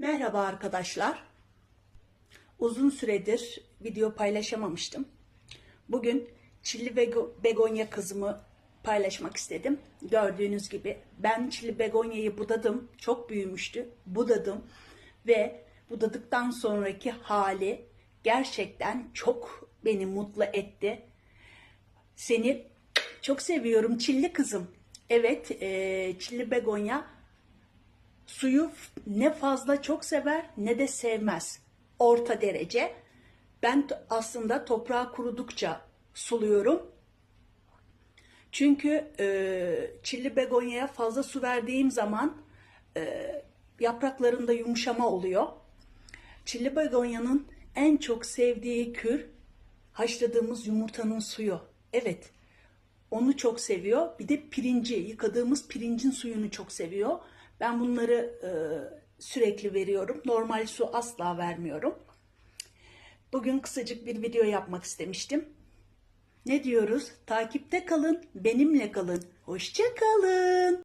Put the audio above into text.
Merhaba arkadaşlar. Uzun süredir video paylaşamamıştım. Bugün çilli bego- begonya kızımı paylaşmak istedim. Gördüğünüz gibi ben çilli begonyayı budadım. Çok büyümüştü. Budadım ve budadıktan sonraki hali gerçekten çok beni mutlu etti. Seni çok seviyorum çilli kızım. Evet, eee, çilli begonya suyu ne fazla çok sever ne de sevmez. Orta derece. Ben aslında toprağı kurudukça suluyorum. Çünkü e, çilli begonyaya fazla su verdiğim zaman e, yapraklarında yumuşama oluyor. Çilli begonyanın en çok sevdiği kür haşladığımız yumurtanın suyu. Evet, onu çok seviyor. Bir de pirinci, yıkadığımız pirincin suyunu çok seviyor. Ben bunları e, sürekli veriyorum. Normal su asla vermiyorum. Bugün kısacık bir video yapmak istemiştim. Ne diyoruz? Takipte kalın, benimle kalın. Hoşça kalın.